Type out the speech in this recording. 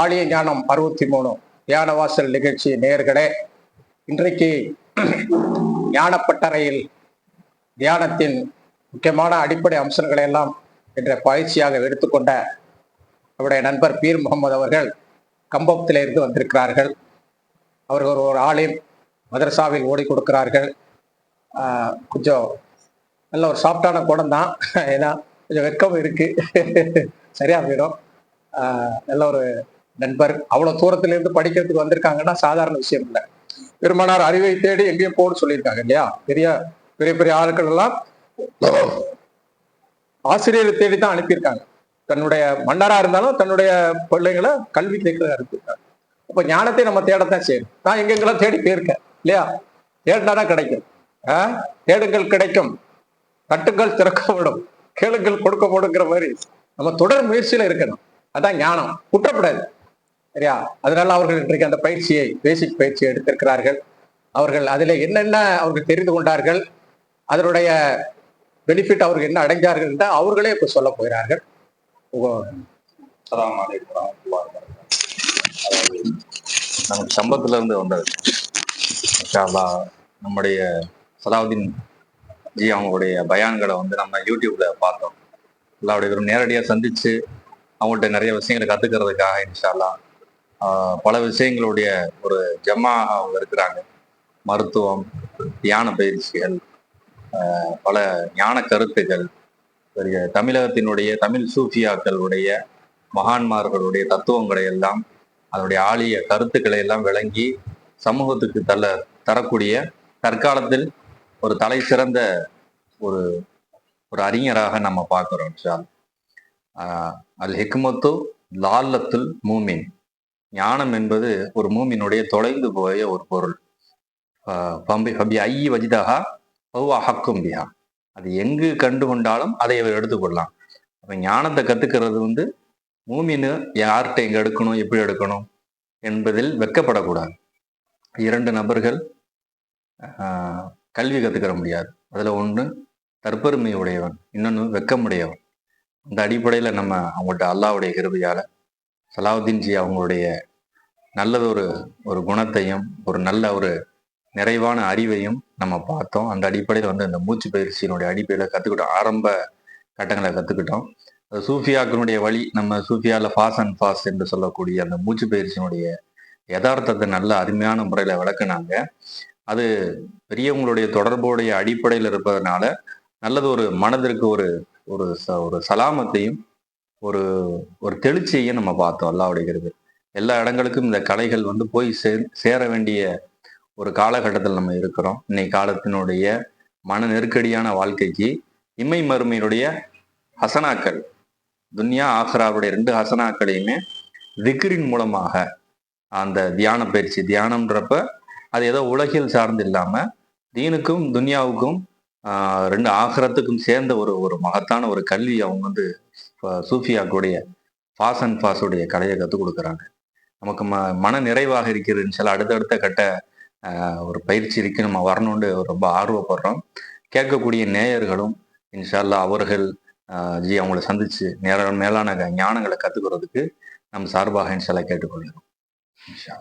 ஆலய ஞானம் அறுபத்தி மூணு ஞானவாசல் நிகழ்ச்சி நேயர்களே இன்றைக்கு ஞானப்பட்டறையில் தியானத்தின் முக்கியமான அடிப்படை அம்சங்களை எல்லாம் என்ற பயிற்சியாக எடுத்துக்கொண்ட அவருடைய நண்பர் பீர் முகமது அவர்கள் கம்பத்திலிருந்து வந்திருக்கிறார்கள். அவர்கள் ஒரு ஆளின் மதரசாவில் ஓடி கொடுக்கிறார்கள். கொஞ்சம் நல்ல ஒரு சாஃப்டான குடம் தான். ஏன்னா கொஞ்சம் வெக்கம் இருக்கு. சரியா போயிடும். நல்ல ஒரு நண்பர் அவ்வளவு தூரத்துல இருந்து படிக்கிறதுக்கு வந்திருக்காங்கன்னா சாதாரண விஷயம் இல்லை. பெருமானார் அறிவை தேடி எங்கேயும் போன்னு சொல்லியிருக்காங்க இல்லையா? பெரிய பெரிய பெரிய ஆட்கள் எல்லாம் ஆசிரியரை தேடி தான் அனுப்பியிருக்காங்க. தன்னுடைய மன்னரா இருந்தாலும் தன்னுடைய பிள்ளைங்களை கல்வி கேட்க அனுப்பியிருக்காங்க. அப்ப ஞானத்தை நம்ம தேடத்தான் செய்யணும். நான் எங்கெங்கெல்லாம் தேடி போயிருக்கேன் இல்லையா? தேடினாதான் கிடைக்கும். ஆஹ் தேடுங்கள் கிடைக்கும். தட்டுங்கள் திறக்கப்படும். கேளுங்கள் கொடுக்கப்படுங்கிற மாதிரி நம்ம தொடர் முயற்சியில இருக்கணும். அதான் ஞானம். குற்றப்படாது. சரியா? அதனால அவர்கள் இன்றைக்கு அந்த பயிற்சியை பேசிக் பயிற்சியை எடுத்திருக்கிறார்கள். அவர்கள் அதில் என்னென்ன அவர்கள் தெரிந்து கொண்டார்கள் அதனுடைய பெனிஃபிட் அவர்கள் என்ன அடைஞ்சார்கள் என்று அவர்களே இப்போ சொல்ல போகிறார்கள். அதாவது நமக்கு சம்பத்துல இருந்து வந்தது. இன்ஷா நம்முடைய சலாவுதீன் ஜி அவங்களுடைய பயான்களை வந்து நம்ம யூடியூப்ல பார்த்தோம். எல்லாருடைய நேரடியாக சந்திச்சு அவங்கள்ட்ட நிறைய விஷயங்களை கத்துக்கிறதுக்காக இன்ஷா பல விஷயங்களுடைய ஒரு ஜமா அவங்க இருக்கிறாங்க. மருத்துவம் தியான பயிற்சிகள் பல ஞான கருத்துக்கள் பெரிய தமிழகத்தினுடைய தமிழ் சூஃபியாக்களுடைய மகான்மார்களுடைய தத்துவங்களை எல்லாம் அதனுடைய ஆழிய கருத்துக்களை எல்லாம் விளங்கி சமூகத்துக்கு தள்ள தரக்கூடிய தற்காலத்தில் ஒரு தலை சிறந்த ஒரு ஒரு அறிஞராக நம்ம பார்க்குறோம் சார் அல் ஹிக்மத்து லால்லத்துல் மூமின். ஞானம் என்பது ஒரு மூமினுடைய தொலைந்து போய ஒரு பொருள். பம்பி பம்பி ஐ வஜிதஹா பௌவா ஹக்கும் பிஹா. அது எங்கு கண்டு கொண்டாலும் அதை அவர் எடுத்துக்கொள்ளலாம். அப்போ ஞானத்தை கற்றுக்கிறது வந்து மூமின்னு யார்கிட்ட எங்கே எடுக்கணும் எப்படி எடுக்கணும் என்பதில் வெட்கப்படக்கூடாது இரண்டு நபர்கள் கல்வி கற்றுக்கிற முடியாது. அதில் ஒன்று தற்பெருமை உடையவன் இன்னொன்று வெக்கமுடையவன். அந்த அடிப்படையில் நம்ம அவங்கள்ட்ட அல்லாவுடைய கிருபையால் சலாவுதீன்ஜி அவங்களுடைய நல்லதொரு ஒரு குணத்தையும் ஒரு நல்ல ஒரு நிறைவான அறிவையும் நம்ம பார்த்தோம். அந்த அடிப்படையில் வந்து இந்த மூச்சு பயிற்சியினுடைய அடிப்படையில் கற்றுக்கிட்டோம் ஆரம்ப கட்டங்களை கற்றுக்கிட்டோம் அது சூஃபியாக்களுடைய வழி நம்ம சூஃபியாவில் ஃபாஸ் அண்ட் ஃபாஸ் என்று சொல்லக்கூடிய அந்த மூச்சு பயிற்சியினுடைய யதார்த்தத்தை நல்ல அருமையான முறையில் விளக்குனாங்க. அது பெரியவங்களுடைய தொடர்புடைய அடிப்படையில் இருப்பதனால நல்லது ஒரு மனதிற்கு ஒரு ஒரு ச- ஒரு சலாமத்தையும் ஒரு ஒரு தெளிச்சியையும் நம்ம பார்த்தோம் அல்லாவுடைய கிருபை எல்லா இடங்களுக்கும் இந்த கலைகள் வந்து போய் சே சேர வேண்டிய ஒரு காலகட்டத்தில் நம்ம இருக்கிறோம். இன்னைக்கு காலத்தினுடைய மன நெருக்கடியான வாழ்க்கைக்கு இம்மை மறுமையினுடைய ஹசனாக்கள் துன்யா ஆஹ்ராவுடைய ரெண்டு ஹசனாக்களையுமே திக்ரின் மூலமாக அந்த தியான பயிற்சி தியானம்ன்றப்ப அது ஏதோ உலகில் சார்ந்து இல்லாம தீனுக்கும் துன்யாவுக்கும் ரெண்டு ஆகரத்துக்கும் சேர்ந்த ஒரு ஒரு மகத்தான ஒரு கல்வி அவங்க வந்து சூஃபியாக்குடைய ஃபாஸ் அண்ட் ஃபாஸுடைய கலையை கற்றுக் கொடுக்குறாங்க. நமக்கு ம மன நிறைவாக இருக்கிறதுன்னு சில அடுத்தடுத்த கட்ட ஒரு பயிற்சி இருக்கு. நம்ம வரணும்னு ரொம்ப ஆர்வப்படுறோம். கேட்கக்கூடிய நேயர்களும் இன்ஷால்லா அவர்கள் ஜி அவங்கள சந்திச்சு நேர மேலான ஞானங்களை கத்துக்கிறதுக்கு நம்ம சார்பாக இன்ஷால்லா கேட்டுக்கொள்கிறோம். இன்ஷா